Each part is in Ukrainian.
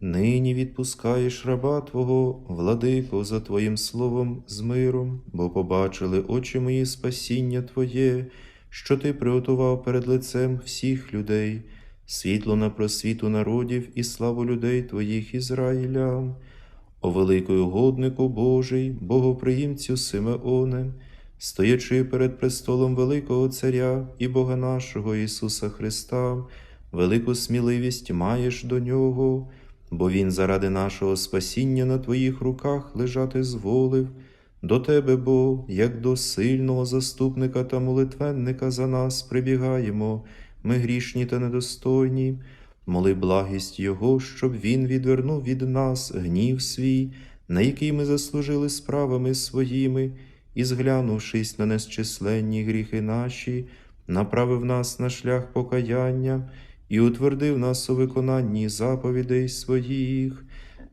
Нині відпускаєш раба Твого, владико, за Твоїм словом з миром, бо побачили очі мої спасіння Твоє, що Ти приготував перед лицем всіх людей, світло на просвіту народів і славу людей Твоїх Ізраїля. О великий угоднику Божий, богоприємцю Симеоне, стоячи перед престолом великого Царя і Бога нашого Ісуса Христа, велику сміливість маєш до Нього, бо Він заради нашого спасіння на Твоїх руках лежати зволив, до Тебе, бо, як до сильного заступника та молитвенника за нас прибігаємо, ми грішні та недостойні. Моли благість Його, щоб Він відвернув від нас гнів свій, на який ми заслужили справами своїми, і, зглянувшись на незчисленні гріхи наші, направив нас на шлях покаяння і утвердив нас у виконанні заповідей своїх.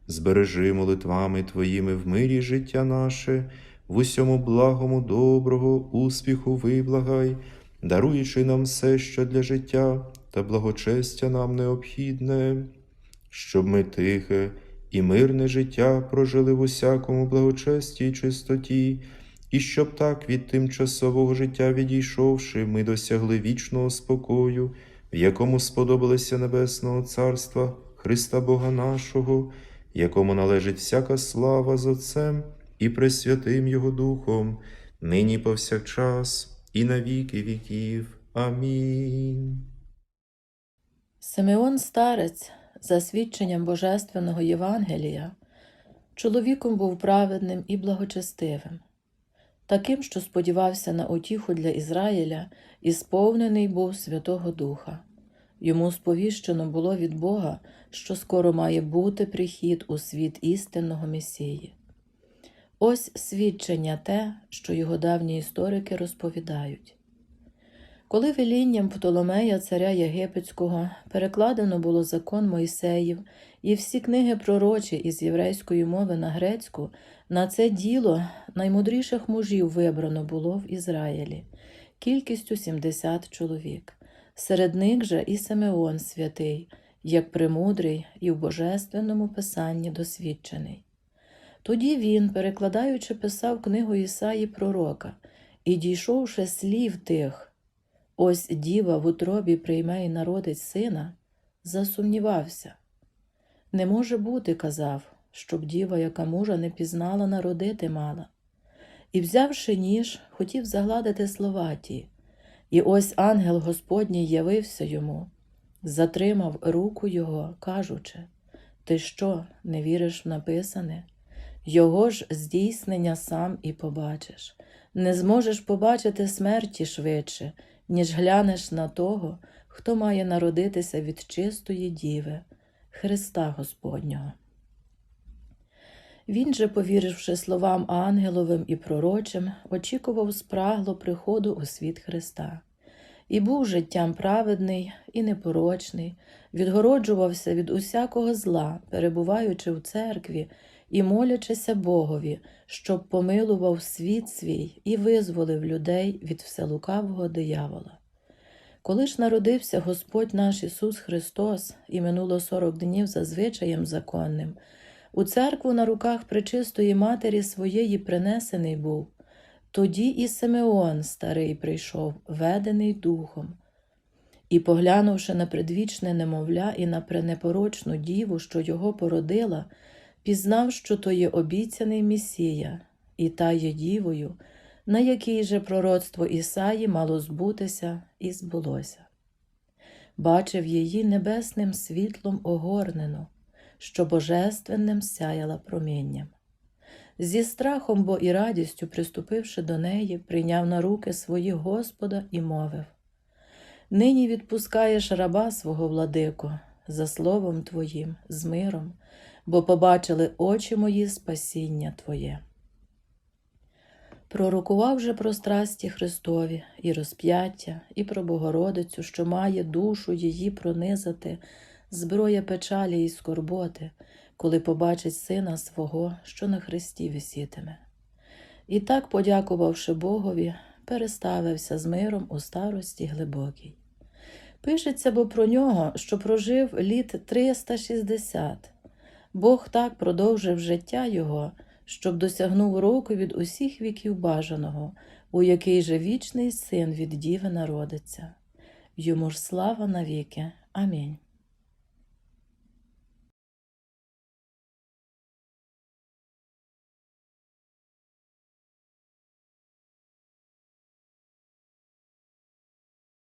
Збережи молитвами Твоїми в мирі життя наше, в усьому благому, доброго, успіху виблагай, даруючи нам все, що для життя та благочестя нам необхідне, щоб ми тихе і мирне життя прожили в усякому благочесті й чистоті, і щоб так від тимчасового життя відійшовши, ми досягли вічного спокою, якому сподобалися Небесного Царства Христа Бога нашого, якому належить всяка слава з Отцем і Пресвятим Його Духом, нині повсякчас і на віки віків. Амінь. Симеон Старець, за свідченням Божественного Євангелія, чоловіком був праведним і благочестивим, таким, що сподівався на утіху для Ізраїля, і сповнений був Святого Духа. Йому сповіщено було від Бога, що скоро має бути прихід у світ істинного Месії. Ось свідчення те, що його давні історики розповідають. Коли велінням Птоломея, царя Єгипетського, перекладено було закон Мойсеїв і всі книги пророчі із єврейської мови на грецьку, на це діло наймудріших мужів вибрано було в Ізраїлі, кількістю 70 чоловік. Серед них же і Симеон святий, як премудрий і в божественному писанні досвідчений. Тоді він, перекладаючи, писав книгу Ісаї пророка, і, дійшовши слів тих, ось діва в утробі прийме і народить сина, засумнівався. Не може бути, казав, щоб діва, яка мужа не пізнала, народити мала. І, взявши ніж, хотів загладити слова ті. І ось ангел Господній явився йому, затримав руку його, кажучи: Ти що, не віриш в написане? Його ж здійснення сам і побачиш. Не зможеш побачити смерті швидше, ніж глянеш на того, хто має народитися від чистої діви, Христа Господнього. Він же, повіривши словам ангеловим і пророчим, очікував спрагло приходу у світ Христа. І був життям праведний і непорочний, відгороджувався від усякого зла, перебуваючи в церкві і молячися Богові, щоб помилував світ свій і визволив людей від вселукавого диявола. Коли ж народився Господь наш Ісус Христос, і минуло сорок днів за звичаєм законним, у церкву на руках пречистої матері своєї принесений був. Тоді і Симеон старий прийшов, ведений духом, і, поглянувши на предвічне немовля і на пренепорочну діву, що його породила, пізнав, що то є обіцяний Месія, і та є дівою, на якій же пророцтво Ісаї мало збутися і збулося. Бачив її небесним світлом огорнену, що божественним сяяла промінням. Зі страхом, бо і радістю, приступивши до неї, прийняв на руки свої Господа і мовив Нині відпускаєш раба свого владико, за словом Твоїм, з миром, бо побачили очі мої спасіння Твоє. Пророкував же про страсті Христові і розп'яття, і про Богородицю, що має душу її пронизати, зброя печалі і скорботи, коли побачить сина свого, що на хресті висітиме. І так, подякувавши Богові, переставився з миром у старості глибокій. Пишеться бо про нього, що прожив літ 360, Бог так продовжив життя його, щоб досягнув року від усіх віків бажаного, у який же вічний син від діви народиться. Йому ж слава навіки. Амінь.